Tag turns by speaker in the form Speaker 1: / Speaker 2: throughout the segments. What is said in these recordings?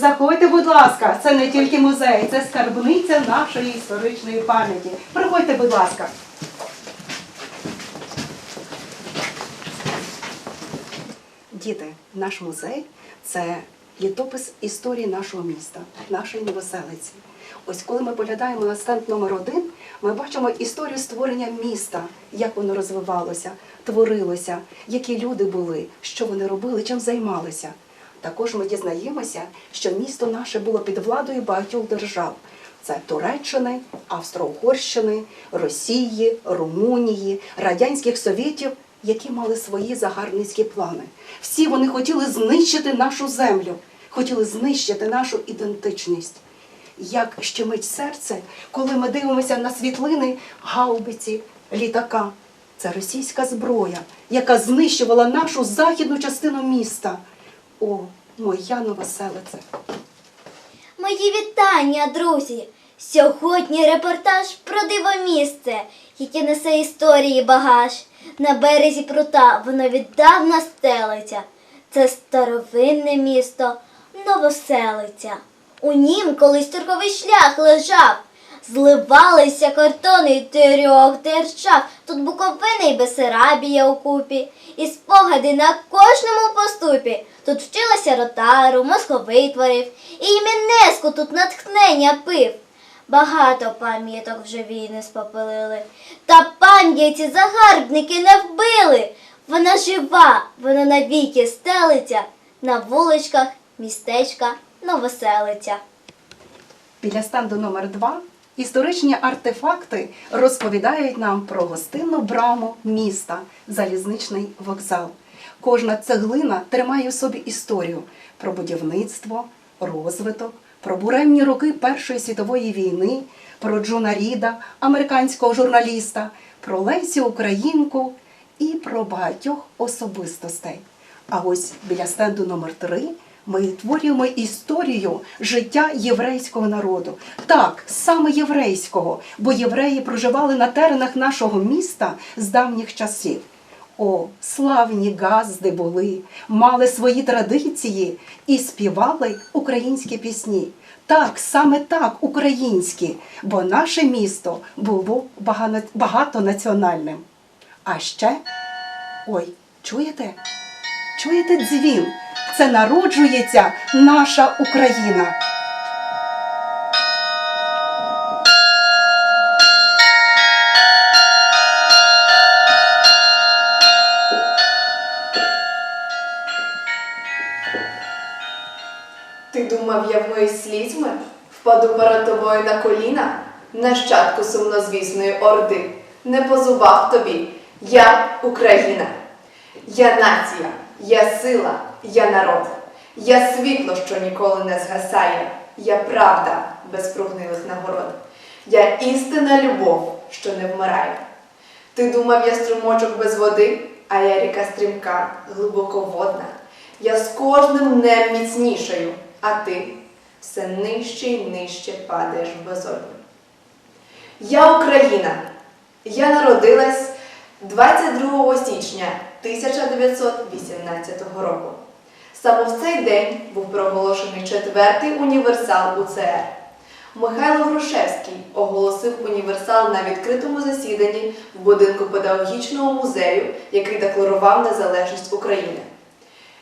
Speaker 1: Заходьте, будь ласка, це не тільки музей, це скарбниця нашої історичної пам'яті. Приходьте, будь ласка. Діти, наш музей це літопис історії нашого міста, нашої новоселиці. Ось коли ми поглядаємо на стенд номер один, ми бачимо історію створення міста, як воно розвивалося, творилося, які люди були, що вони робили, чим займалися. Також ми дізнаємося, що місто наше було під владою багатьох держав. Це Туреччини, Австро-Угорщини, Росії, Румунії, Радянських Совєтів, які мали свої загарбницькі плани. Всі вони хотіли знищити нашу землю, хотіли знищити нашу ідентичність. Як щемить серце, коли ми дивимося на світлини гаубиці літака. Це російська зброя, яка знищувала нашу західну частину міста. О, моя новоселице!
Speaker 2: Мої вітання, друзі! Сьогодні репортаж про диво місце, яке несе історії багаж. На березі прута воно віддавна стелиться. Це старовинне місто Новоселиця. У нім колись торговий шлях лежав. Зливалися картони трьох держав. Тут Буковина і Бесарабія у купі. І спогади на кожному поступі. Тут вчилася ротару, творив. І іменеску тут натхнення пив. Багато пам'яток вже війни спопилили. Та пам'яті загарбники не вбили. Вона жива, вона навіки стелиться на вуличках містечка Новоселиця.
Speaker 1: Біля стенду номер 2 історичні артефакти розповідають нам про гостинну браму міста, залізничний вокзал. Кожна цеглина тримає в собі історію про будівництво, розвиток, про буремні роки Першої світової війни, про Джона Ріда, американського журналіста, про Лесю Українку і про багатьох особистостей. А ось біля стенду номер 3 ми творюємо історію життя єврейського народу. Так, саме єврейського, бо євреї проживали на теренах нашого міста з давніх часів. О, славні газди були, мали свої традиції і співали українські пісні. Так, саме так, українські, бо наше місто було багатонаціональним. А ще, ой, чуєте? Чуєте дзвін? Це народжується наша Україна.
Speaker 3: Ти думав, я вмиюсь слізьми, впаду перед тобою на коліна, нащадку сумнозвісної орди, не позував тобі. Я Україна. Я нація, я сила, я народ. Я світло, що ніколи не згасає. Я правда без прогнилих нагород. Я істинна любов, що не вмирає. Ти думав, я струмочок без води, а я ріка стрімка, глибоководна. Я з кожним днем міцнішаю, а ти все нижче й нижче падаєш в безодню. Я Україна. Я народилась 22 січня 1918 року. Саме в цей день був проголошений четвертий універсал УЦР. Михайло Грушевський оголосив універсал на відкритому засіданні в будинку педагогічного музею, який декларував незалежність України.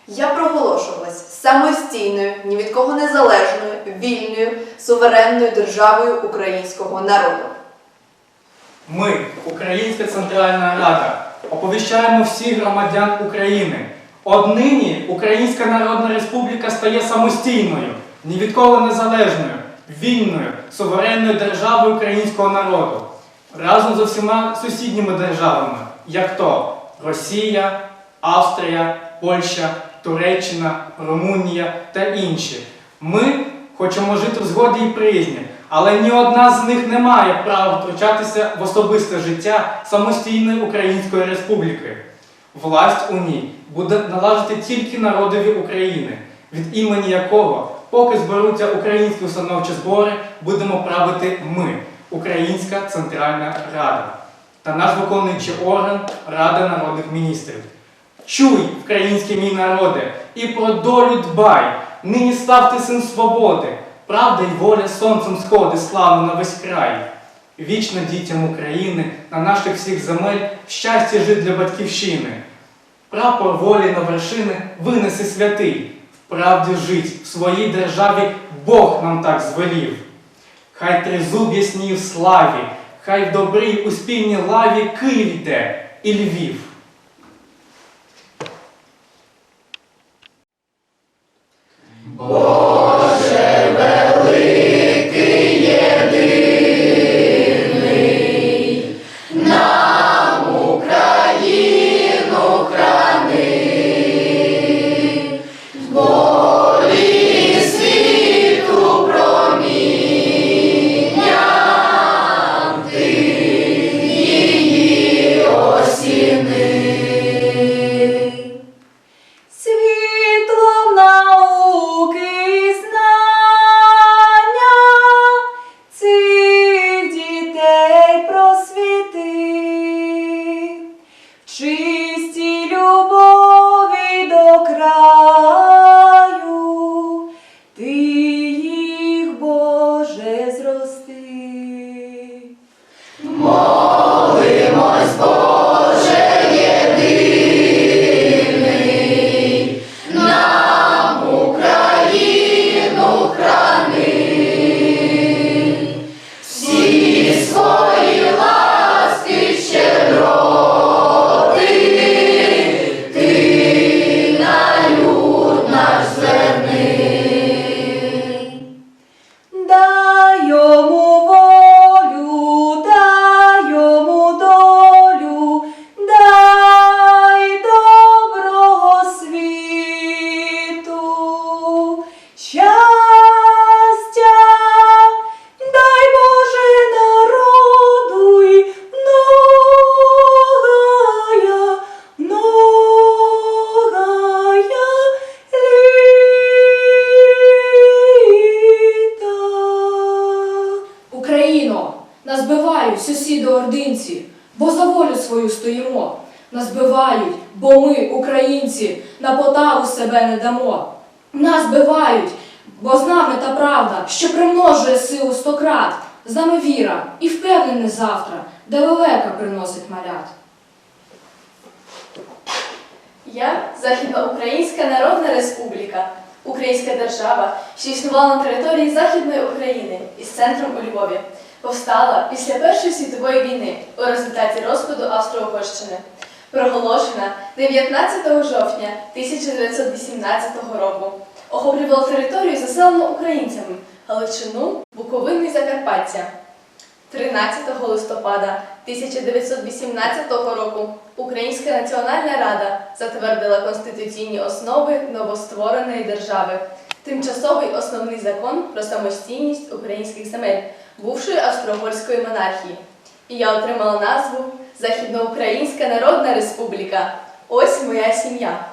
Speaker 3: Я проголошувалась самостійною, ні від кого незалежною, вільною, суверенною державою українського народу.
Speaker 4: Ми, Українська Центральна Рада, оповіщаємо всіх громадян України. Однині Українська Народна Республіка стає самостійною, ні від кого незалежною, вільною, суверенною державою українського народу. Разом з усіма сусідніми державами, як то Росія, Австрія, Польща, Туреччина, Румунія та інші. Ми хочемо жити в згоді і приязні, але ні одна з них не має права втручатися в особисте життя самостійної Української Республіки. Власть у ній буде належати тільки народові України, від імені якого, поки зберуться українські установчі збори, будемо правити ми, Українська Центральна Рада та наш виконуючий орган Рада народних міністрів. Чуй, український мій народе, і про долю дбай, нині став ти син свободи, правда й воля сонцем сходи славу на весь край. Вічно дітям України на наших всіх земель щастя жить для батьківщини. Прапор волі на вершини винеси святий, в правді жить в своїй державі Бог нам так звелів. Хай тризуб ясніє в славі, хай в добрій успільній лаві Київ йде і Львів.
Speaker 5: Світлом літа.
Speaker 6: Україно, нас бивають сусіди ординці, бо за волю свою стоїмо. Нас бивають, бо ми, українці, на поталу себе не дамо. Нас бивають, бо з нами та правда, що примножує силу стократ. З нами віра і впевнене завтра, де лелека приносить малят.
Speaker 7: Я Західноукраїнська Народна Республіка, Українська держава, що існувала на території Західної України із центром у Львові, повстала після Першої світової війни у результаті розпаду Австро-Угорщини. Проголошена 19 жовтня 1918 року. Охоплювала територію, заселену українцями Галичину, Буковину і Закарпаття. 13 листопада 1918 року Українська Національна Рада затвердила конституційні основи новоствореної держави, тимчасовий основний закон про самостійність українських земель бувшої австро-угорської монархії. І я отримала назву Західноукраїнська Народна Республіка. Ось моя сім'я.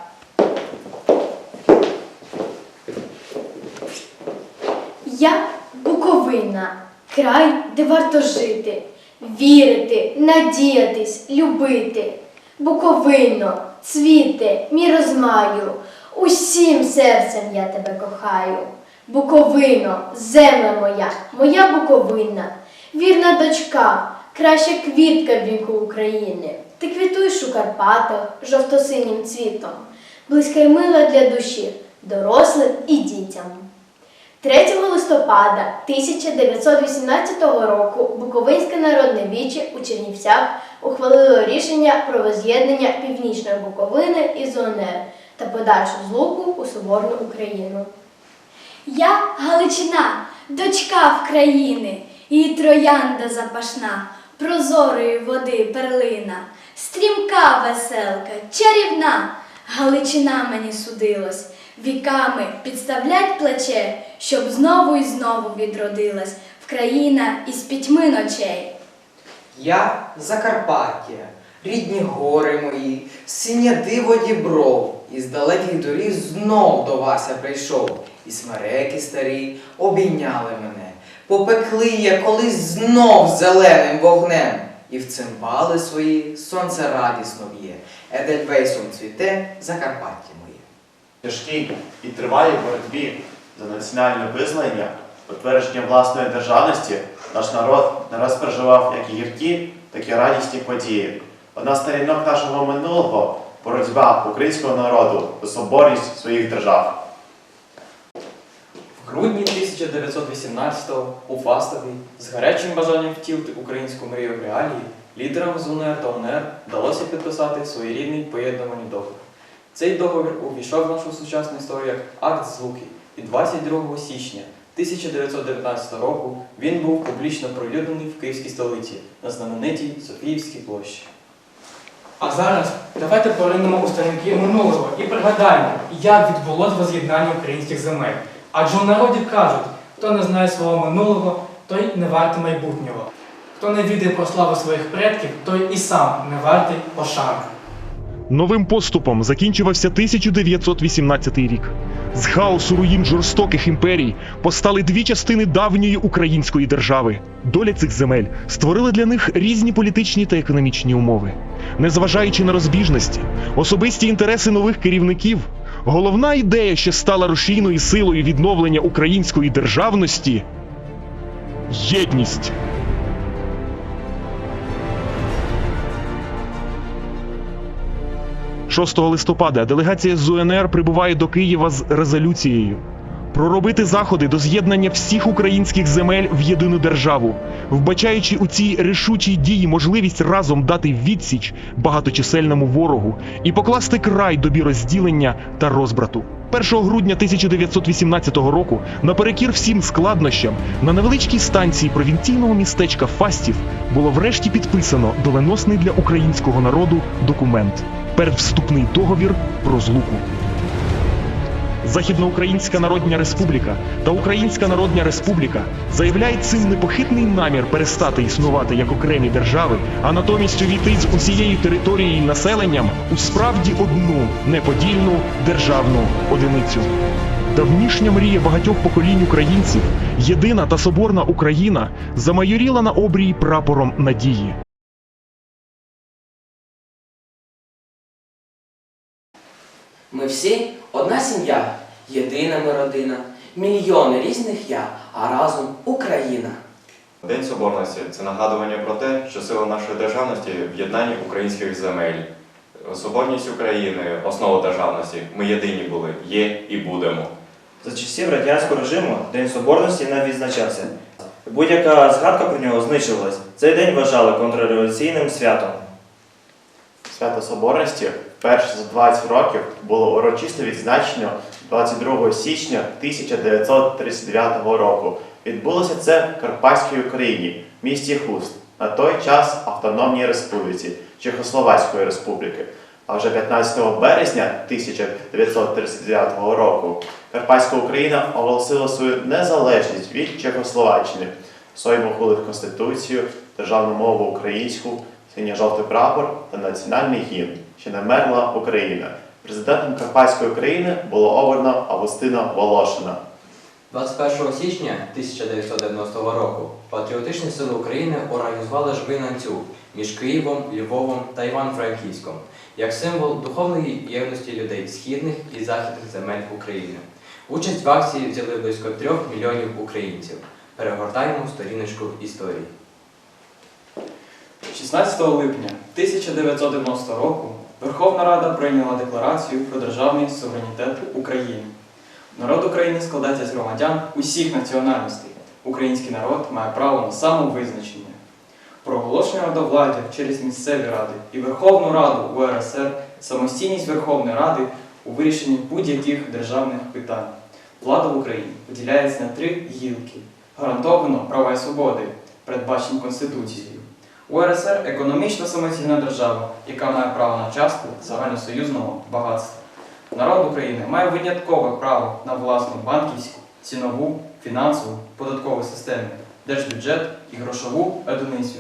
Speaker 8: Я Буковина, край, де варто жити, вірити, надіятись, любити. Буковино, цвіте, мій розмаю, усім серцем я тебе кохаю. Буковино, земля моя, моя Буковина, вірна дочка, краща квітка в віку України. Ти квітуєш у Карпатах жовто-синім цвітом, близька й мила для душі, дорослим і дітям. 3 листопада 1918 року Буковинське народне віче у Чернівцях ухвалило рішення про воз'єднання Північної Буковини із УНР та подальшу злуку у Соборну Україну.
Speaker 9: Я Галичина, дочка України, і троянда запашна, прозорої води перлина, стрімка веселка, чарівна. Галичина мені судилось, віками підставлять плече, щоб знову і знову відродилась в країна із пітьми ночей.
Speaker 10: Я Закарпаття, рідні гори мої, синє диво дібров, із далеких доріг знов до вас я прийшов, і смереки старі обійняли мене, попекли я колись знов зеленим вогнем, і в цимбали свої сонце радісно б'є, Едельвейсом цвіте Закарпаття моє.
Speaker 11: тяжкій і тривалій боротьбі за національне визнання, утвердження власної державності, наш народ не раз переживав як і гіркі, так і радісні події. Одна з сторінок нашого минулого боротьба українського народу за соборність своїх держав.
Speaker 12: В грудні 1918-го у Фастові з гарячим бажанням втілити українську мрію в реалії лідерам з УНР та УНР вдалося підписати своєрідний поєднуваний договір. Цей договір увійшов в нашу сучасну історію як акт злуки, і 22 січня 1919 року він був публічно пролюднений в київській столиці на знаменитій Софіївській площі.
Speaker 4: А зараз давайте поринемо у сторінки минулого і пригадаємо, як відбулось воз'єднання українських земель. Адже у народі кажуть, хто не знає свого минулого, той не вартий майбутнього. Хто не відає про славу своїх предків, той і сам не вартий пошани.
Speaker 13: Новим поступом закінчувався 1918 рік. З хаосу руїн жорстоких імперій постали дві частини давньої української держави. Доля цих земель створила для них різні політичні та економічні умови. Незважаючи на розбіжності, особисті інтереси нових керівників, головна ідея, що стала рушійною силою відновлення української державності єдність. – 6 листопада делегація з УНР прибуває до Києва з резолюцією проробити заходи до з'єднання всіх українських земель в єдину державу, вбачаючи у цій рішучій дії можливість разом дати відсіч багаточисельному ворогу і покласти край добі розділення та розбрату. 1 грудня 1918 року, наперекір всім складнощам, на невеличкій станції провінційного містечка Фастів було врешті підписано доленосний для українського народу документ передвступний договір про злуку. Західноукраїнська Народна Республіка та Українська Народна Республіка заявляють цим непохитний намір перестати існувати як окремі держави, а натомість увійти з усією територією і населенням у справді одну неподільну державну одиницю. Давнішня мрія багатьох поколінь українців, єдина та соборна Україна, замайоріла на обрії прапором надії.
Speaker 14: Ми всі одна сім'я, єдина ми родина, мільйони різних я, а разом Україна.
Speaker 15: День Соборності це нагадування про те, що сила нашої державності в єднанні українських земель. Соборність України, основа державності. Ми єдині були, є і будемо.
Speaker 16: За часів радянського режиму День Соборності не відзначався. Будь-яка згадка про нього знищувалась. Цей день вважали контрреволюційним святом.
Speaker 11: Свято Соборності вперше за 20 років було урочисто відзначено 22 січня 1939 року. Відбулося це в Карпатській Україні, в місті Хуст, на той час Автономній Республіці Чехословацької Республіки. А вже 15 березня 1939 року Карпатська Україна оголосила свою незалежність від Чехословаччини. Своїм ухвалив Конституцію, державну мову українську, синьо-жовтий прапор та національний гімн, що не мерла Україна. Президентом Карпатської України було обрано Августина Волошина.
Speaker 17: 21 січня 1990 року патріотичні сили України організували жбинанцю між Києвом, Львовом та Івано-Франківськом як символ духовної єдності людей східних і західних земель України. Участь в акції взяли близько трьох мільйонів українців. Перегортаємо сторіночку історії.
Speaker 12: 16 липня 1990 року Верховна Рада прийняла декларацію про державний суверенітет України. Народ України складається з громадян усіх національностей. Український народ має право на самовизначення. Проголошення родовладдя через місцеві ради і Верховну Раду УРСР самостійність Верховної Ради у вирішенні будь-яких державних питань. Влада в Україні поділяється на три гілки. Гарантовано права і свободи, передбачені Конституцією. УРСР економічно самостійна держава, яка має право на частку загальносоюзного багатства. Народ України має виняткове право на власну банківську, цінову, фінансову, податкову системи, держбюджет і грошову одиницю.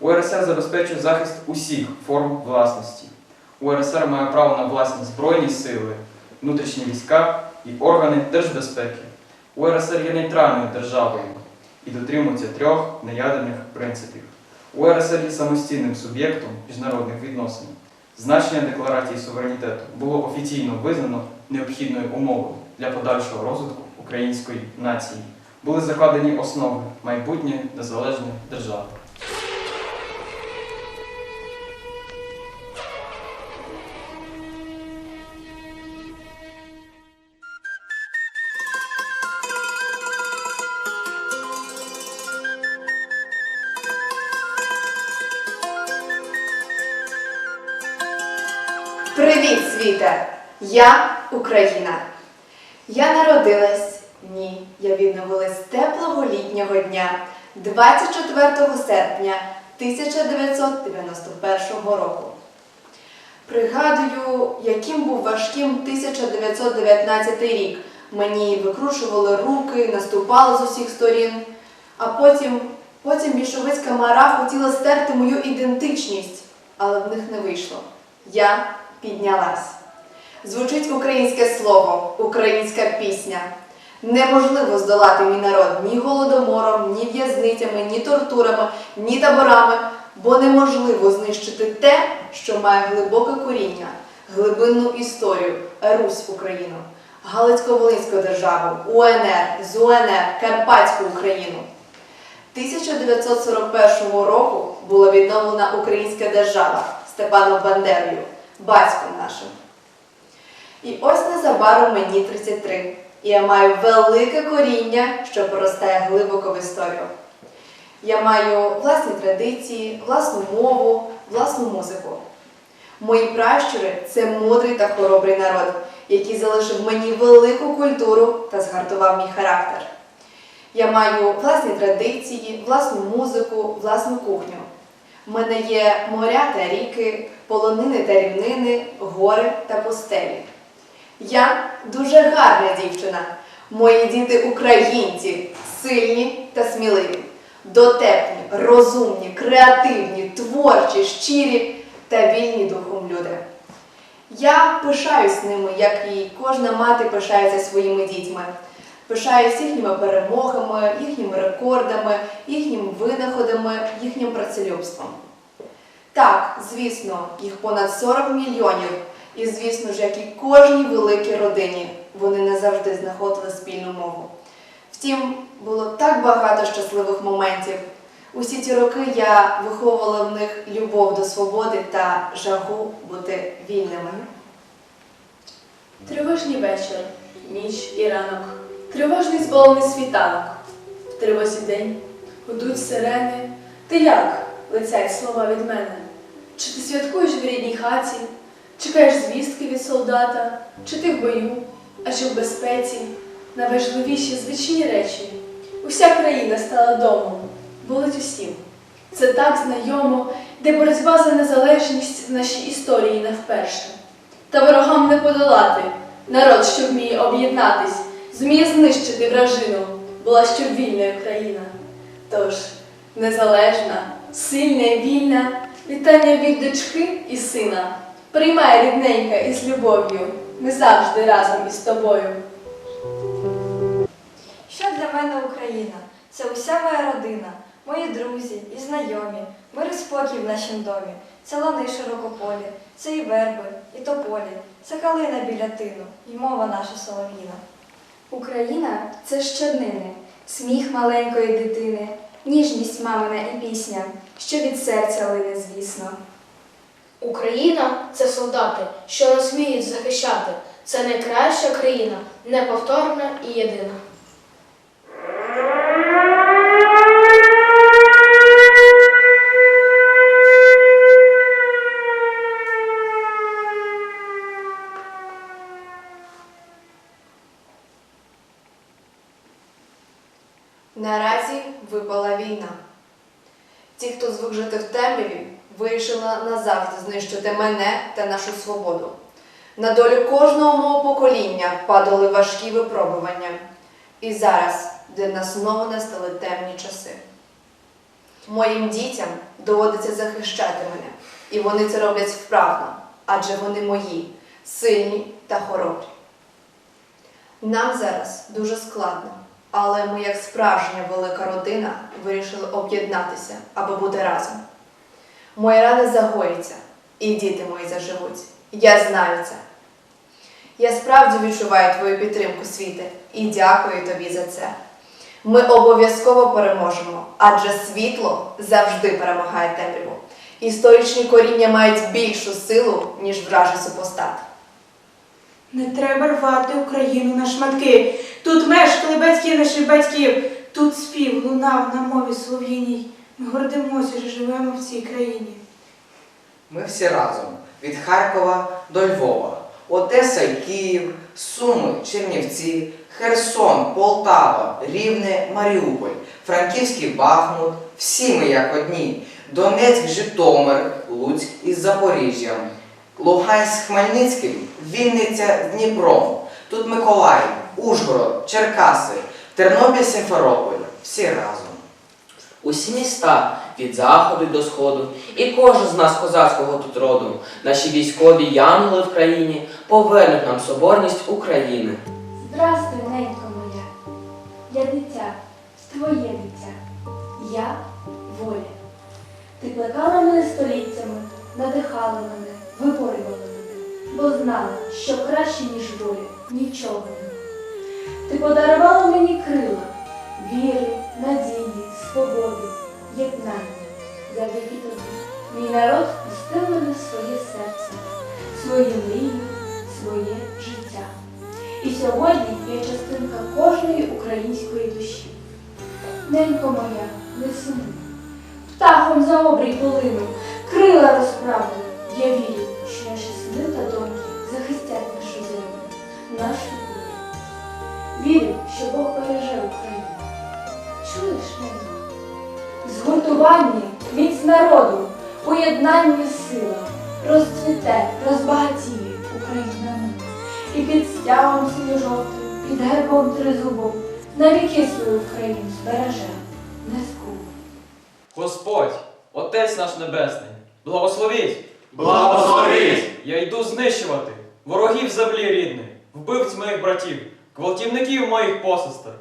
Speaker 12: УРСР забезпечує захист усіх форм власності. УРСР має право на власні збройні сили, внутрішні війська і органи держбезпеки. УРСР є нейтральною державою і дотримується трьох неядерних принципів. УРСР є самостійним суб'єктом міжнародних відносин. Значення декларації суверенітету було офіційно визнано необхідною умовою для подальшого розвитку української нації. Були закладені основи майбутньої незалежної держави.
Speaker 3: Я Україна. Я народилась. Ні, я відновилась теплого літнього дня 24 серпня 1991 року. Пригадую, яким був важким 1919 рік. Мені викрушували руки, наступали з усіх сторін, а потім, потім більшовицька мара хотіла стерти мою ідентичність, але в них не вийшло. Я піднялась. Звучить українське слово, українська пісня. Неможливо здолати мій народ ні голодомором, ні в'язницями, ні тортурами, ні таборами, бо неможливо знищити те, що має глибоке коріння, глибинну історію, Русь Україну, Галицько-Волинську державу, УНР, ЗУНР, Карпатську Україну. 1941 року була відновлена українська держава Степаном Бандерою, батьком нашим. І ось незабаром мені 33, і я маю велике коріння, що поростає глибоко в історію. Я маю власні традиції, власну мову, власну музику. Мої пращури це мудрий та хоробрий народ, який залишив мені велику культуру та згартував мій характер. Я маю власні традиції, власну музику, власну кухню. У мене є моря та ріки, полонини та рівнини, гори та пустелі. Я дуже гарна дівчина. Мої діти українці, сильні та сміливі, дотепні, розумні, креативні, творчі, щирі та вільні духом люди. Я пишаюсь ними, як і кожна мати пишається своїми дітьми. Пишаюсь їхніми перемогами, їхніми рекордами, їхніми винаходами, їхнім працелюбством. Так, звісно, їх понад 40 мільйонів, і звісно ж, як і кожній великій родині, вони не завжди знаходили спільну мову. Втім, було так багато щасливих моментів. Усі ці роки я виховувала в них любов до свободи та жагу бути вільними.
Speaker 7: Тривожний вечір, ніч і ранок, тривожний зболений світанок. В тривозі день гудуть сирени. Ти як? летять слова від мене. Чи ти святкуєш в рідній хаті, чекаєш звістки від солдата, чи ти в бою, а чи в безпеці, найважливіші звичні речі. Уся країна стала домом, болить усім. Це так знайомо, де боротьба за незалежність в нашій історії не вперше. Та ворогам не подолати. Народ, що вміє об'єднатись, зміє знищити вражину, була що вільна країна. Тож, незалежна, сильна і вільна, вітання від дочки і сина. Приймай рідненька із любов'ю, ми завжди разом із тобою.
Speaker 18: Що для мене Україна? Це уся моя родина, мої друзі і знайомі, мир і спокій в нашім домі. Це лани широкополі, це і верби, і тополі, це калина біля тину, і мова наша солов'їна.
Speaker 6: Україна це щоднини, сміх маленької дитини, ніжність мамина і пісня, що від серця лине, звісно.
Speaker 9: Україна це солдати, що нас вміють захищати. Це найкраща країна, неповторна і єдина.
Speaker 3: Наразі випала війна. Ті, хто звик жити в темряві, вирішили назавжди знищити мене та нашу свободу. На долю кожного мого покоління падали важкі випробування. І зараз для нас знову настали темні часи. Моїм дітям доводиться захищати мене, і вони це роблять вправно, адже вони мої, сильні та хоробрі. Нам зараз дуже складно, але ми, як справжня велика родина, вирішили об'єднатися, аби бути разом. Мої рани загоїться, і діти мої заживуть. Я знаю це. Я справді відчуваю твою підтримку, світе, і дякую тобі за це. Ми обов'язково переможемо, адже світло завжди перемагає темряву. Історичні коріння мають більшу силу, ніж вражий супостат.
Speaker 19: Не треба рвати Україну на шматки. Тут мешкали батьки наших батьків. Тут спів лунав на мові слов'яній. Ми гордимося, що живемо в цій країні.
Speaker 10: Ми всі разом від Харкова до Львова, Одеса і Київ, Суми, Чернівці, Херсон, Полтава, Рівне, Маріуполь, Франківський Бахмут, всі ми як одні. Донецьк, Житомир, Луцьк із Запоріжжям, Луганськ з Хмельницьким, Вінниця з Дніпром, тут Миколаїв, Ужгород, Черкаси, Тернопіль, Сімферополь. Всі разом.
Speaker 14: Усі міста від заходу до сходу, і кожен з нас козацького тут роду, наші військові янголи в країні повернуть нам соборність України.
Speaker 6: Здрастуй, ненько моя, я дитя, твоє дитя, я воля. Ти плекала мене століттями, надихала мене, виборювала мене, бо знала, що краще, ніж воля, нічого нема. Ти подарувала мені крила, віри, надії, свободи, єднання. Завдяки тобі мій народ пустив мене своє серце, свої мрії, своє життя. І сьогодні я частинка кожної української душі. Ненько моя, не сумуй, птахом за обрій полину, крила розправили. Я вірю, що наші сини та доньки захистять нашу землю, нашу волю. Вірю, що Бог береже Україну. Чуєш мене? Згуртування, міць народу, поєднання сила, розцвіте, розбагатіє Україна ми. І під стягом синьо-жовтим, під гербом тризубом, навіки свою Україну збереже, не скуп.
Speaker 12: Господь, Отець наш Небесний, благословіть!
Speaker 15: Благословіть!
Speaker 12: Я йду знищувати ворогів землі рідних, вбивць моїх братів, гвалтівників моїх посестер.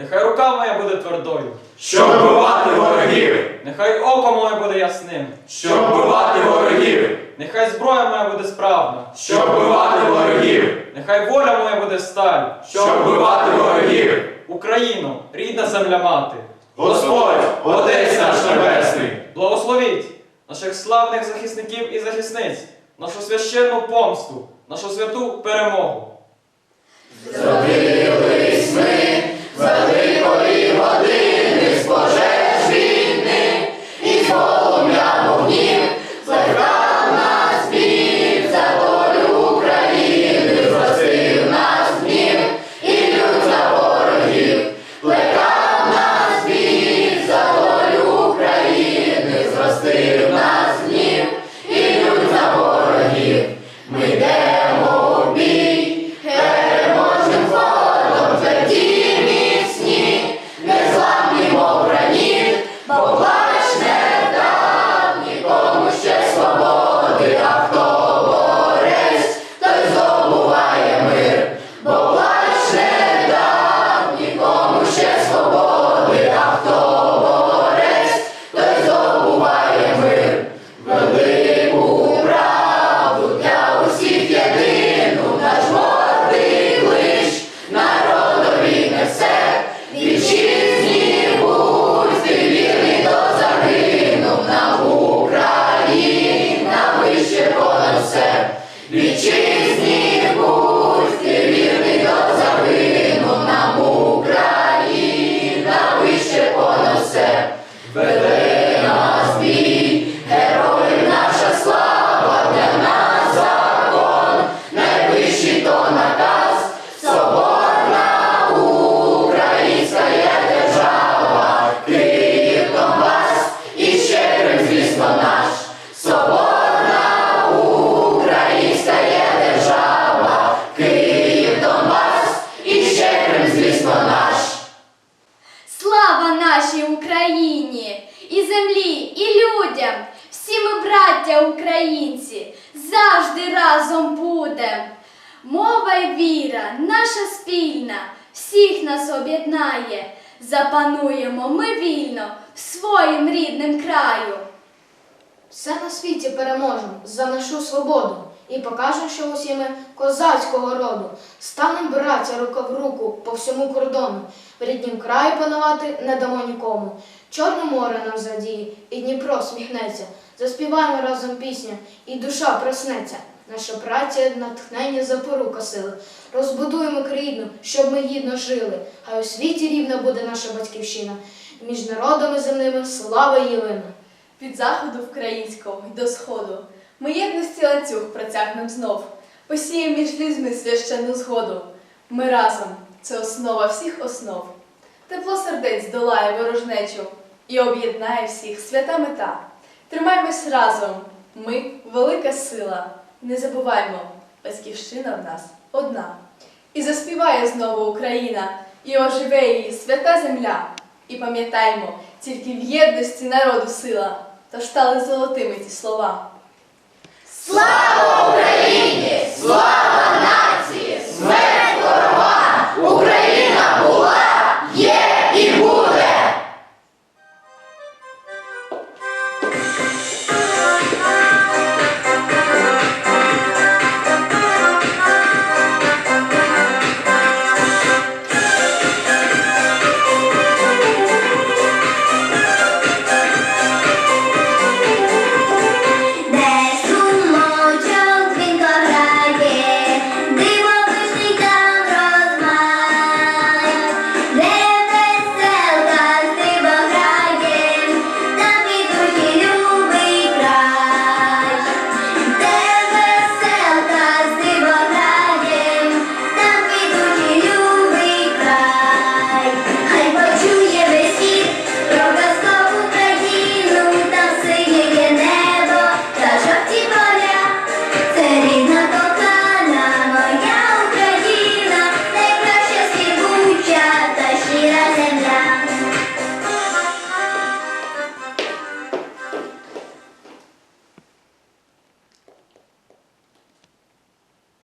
Speaker 12: Нехай рука моя буде твердою,
Speaker 15: Щоб вбивати ворогів!
Speaker 12: нехай око моє буде ясним,
Speaker 15: Щоб вбивати ворогів!
Speaker 12: нехай зброя моя буде справна,
Speaker 15: Щоб вбивати ворогів!
Speaker 12: нехай воля моя буде сталь,
Speaker 15: Щоб вбивати ворогів!
Speaker 12: Україну, рідна земля мати.
Speaker 15: Господь, Отець наш Небесний!
Speaker 12: Благословіть наших славних захисників і захисниць, нашу священну помсту, нашу святу перемогу.
Speaker 20: Зродились
Speaker 21: браття українці, завжди разом будем. Мова й віра, наша спільна, всіх нас об'єднає. Запануємо ми вільно в своїм рідним краю.
Speaker 9: Все на світі переможемо за нашу свободу і покажемо, що усі ми козацького роду. Станем браття рука в руку по всьому кордону. В ріднім краї панувати не дамо нікому. Чорне море нам задіє, і Дніпро сміхнеться. Заспіваємо разом пісню, і душа проснеться. Наша праця, натхнення, запорука сили. Розбудуємо країну, щоб ми гідно жили. Хай у світі рівна буде наша батьківщина. Між народами земними слава Єлина.
Speaker 7: Від заходу українського й до сходу. Ми єдності ланцюг протягнем знов. Посієм між людьми священну згоду. Ми разом це основа всіх основ. Тепло сердець долає ворожнечу і об'єднає всіх свята мета. Тримаймось разом, ми велика сила. Не забуваймо, батьківщина в нас одна. І заспіває знову Україна, і оживе її свята земля. І пам'ятаймо, тільки в єдності народу сила, тож стали золотими ті слова.
Speaker 20: Слава Україні! Слава!